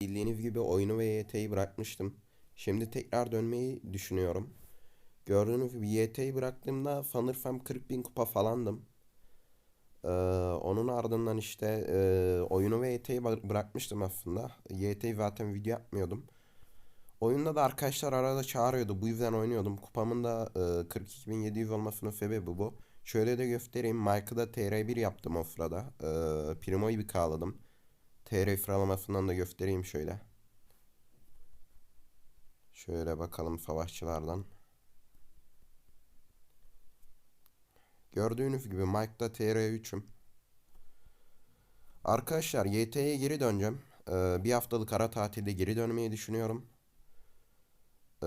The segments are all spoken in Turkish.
Bildiğiniz gibi oyunu ve YT'yi bırakmıştım. Şimdi tekrar dönmeyi düşünüyorum. Gördüğünüz gibi YT'yi bıraktığımda sanırsam 40 bin kupa falandım. Ee, onun ardından işte e, oyunu ve YT'yi bı- bırakmıştım aslında. YT'yi zaten video yapmıyordum. Oyunda da arkadaşlar arada çağırıyordu. Bu yüzden oynuyordum. Kupamın da e, 42.700 olmasının sebebi bu. Şöyle de göstereyim. Mike'ı da TR1 yaptım o sırada. E, Primo'yu bir kağladım. TR sıralamasından da göstereyim şöyle. Şöyle bakalım savaşçılardan. Gördüğünüz gibi Mike'da TR3'üm. Arkadaşlar YT'ye geri döneceğim. Ee, bir haftalık ara tatilde geri dönmeyi düşünüyorum. Ee,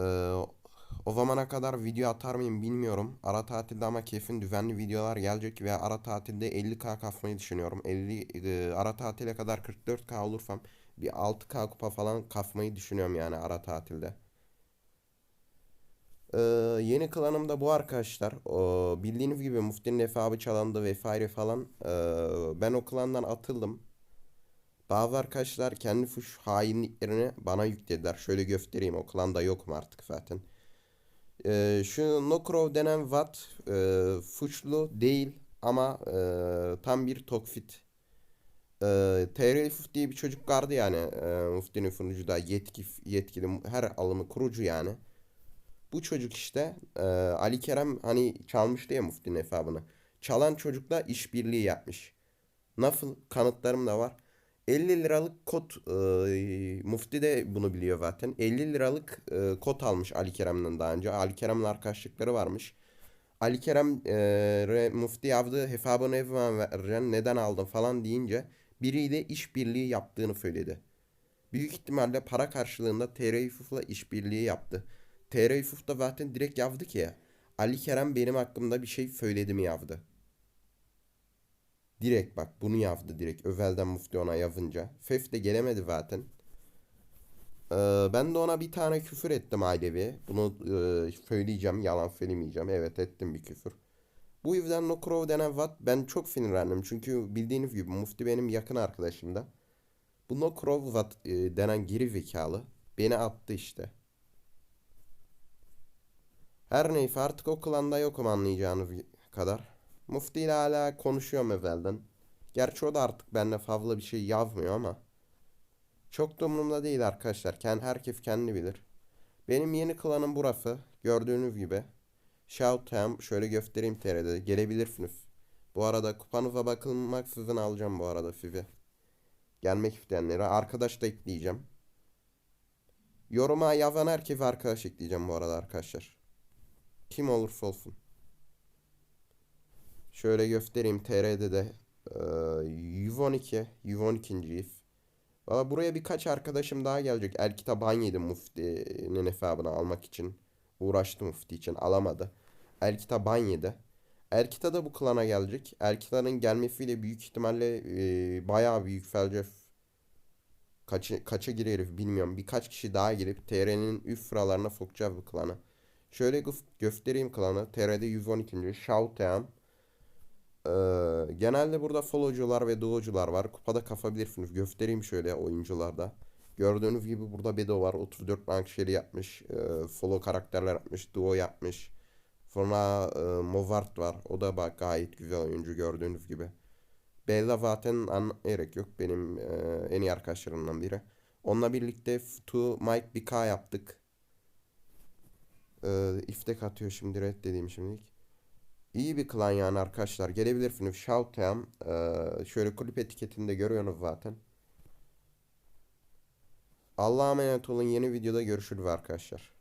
o zamana kadar video atar mıyım bilmiyorum. Ara tatilde ama kesin düzenli videolar gelecek ve ara tatilde 50k kasmayı düşünüyorum. 50 e, ara tatile kadar 44k olursam bir 6k kupa falan kasmayı düşünüyorum yani ara tatilde. Ee, yeni klanım da bu arkadaşlar. O, bildiğiniz gibi Mufti'nin hesabı çalındı vesaire falan. Ee, ben o klandan atıldım. Bazı arkadaşlar kendi fuş hainliklerini bana yüklediler. Şöyle göstereyim o klanda yokum artık zaten. Ee, şu Nokrov denen Watt e, suçlu değil ama e, tam bir tokfit. E, TR Fuf diye bir çocuk vardı yani e, Mufti'nin sunucuda yetki, yetkili her alımı kurucu yani. Bu çocuk işte e, Ali Kerem hani çalmıştı ya Mufti'nin hesabını. Çalan çocukla işbirliği yapmış. Nasıl kanıtlarım da var. 50 liralık kod e, Mufti de bunu biliyor zaten. 50 liralık e, kod almış Ali Kerem'den daha önce. Ali Kerem'le arkadaşlıkları varmış. Ali Kerem e, Mufti yazdı hesabını zaman vereceksin neden aldın falan deyince biriyle işbirliği yaptığını söyledi. Büyük ihtimalle para karşılığında TR Yusuf'la işbirliği yaptı. TR Yusuf da zaten direkt yazdı ki Ali Kerem benim hakkımda bir şey söyledi mi yazdı. Direkt bak bunu yazdı direkt. Özelden Mufti ona yazınca. Fef de gelemedi zaten. Ee, ben de ona bir tane küfür ettim ailevi. Bunu e, söyleyeceğim. Yalan söylemeyeceğim. Evet ettim bir küfür. Bu yüzden Nokrov denen Watt ben çok sinirlendim. Çünkü bildiğiniz gibi Mufti benim yakın arkadaşım da. Bu Nokrov Watt e, denen geri zekalı beni attı işte. Her neyse artık o klanda yokum anlayacağınız kadar. Mufti ile hala konuşuyorum evvelden. Gerçi o da artık benimle fazla bir şey yazmıyor ama. Çok da umurumda değil arkadaşlar. Kend, herkes kendi bilir. Benim yeni klanım burası. Gördüğünüz gibi. Shoutem. Şöyle göstereyim TR'de. Gelebilirsiniz. Bu arada kupanıza bakılmaksızın alacağım bu arada sizi. Gelmek isteyenlere. Arkadaş da ekleyeceğim. Yoruma yazan herkese arkadaş ekleyeceğim bu arada arkadaşlar. Kim olursa olsun. Şöyle göstereyim TR'de de e, 112 112.yiz. Valla buraya birkaç arkadaşım daha gelecek. Elkita ban yedi Mufti'nin hesabını almak için. Uğraştı Mufti için alamadı. Elkita ban yedi. Elkita da bu klana gelecek. Elkita'nın gelmesiyle büyük ihtimalle e, bayağı bir yükseleceğiz. Kaça, kaça gireriz bilmiyorum. Birkaç kişi daha girip TR'nin üst sıralarına sokacağız bu klanı. Şöyle gö- göstereyim klanı. TR'de 112. Shoutem. Ee, genelde burada followcular ve duocular var. Kupada kapabilirsiniz. Göstereyim şöyle oyuncularda. Gördüğünüz gibi burada Bedo var. 34 rank şeri yapmış. Ee, follow karakterler yapmış. Duo yapmış. Sonra e, Movart var. O da bak gayet güzel oyuncu gördüğünüz gibi. Bella zaten gerek yok. Benim e, en iyi arkadaşlarımdan biri. Onunla birlikte To Mike BK yaptık. Ee, iftek atıyor şimdi red dediğim şimdilik. İyi bir klan yani arkadaşlar. Gelebilirsiniz. Shoutem. Ee, şöyle kulüp etiketinde görüyorsunuz zaten. Allah'a emanet olun. Yeni videoda görüşürüz arkadaşlar.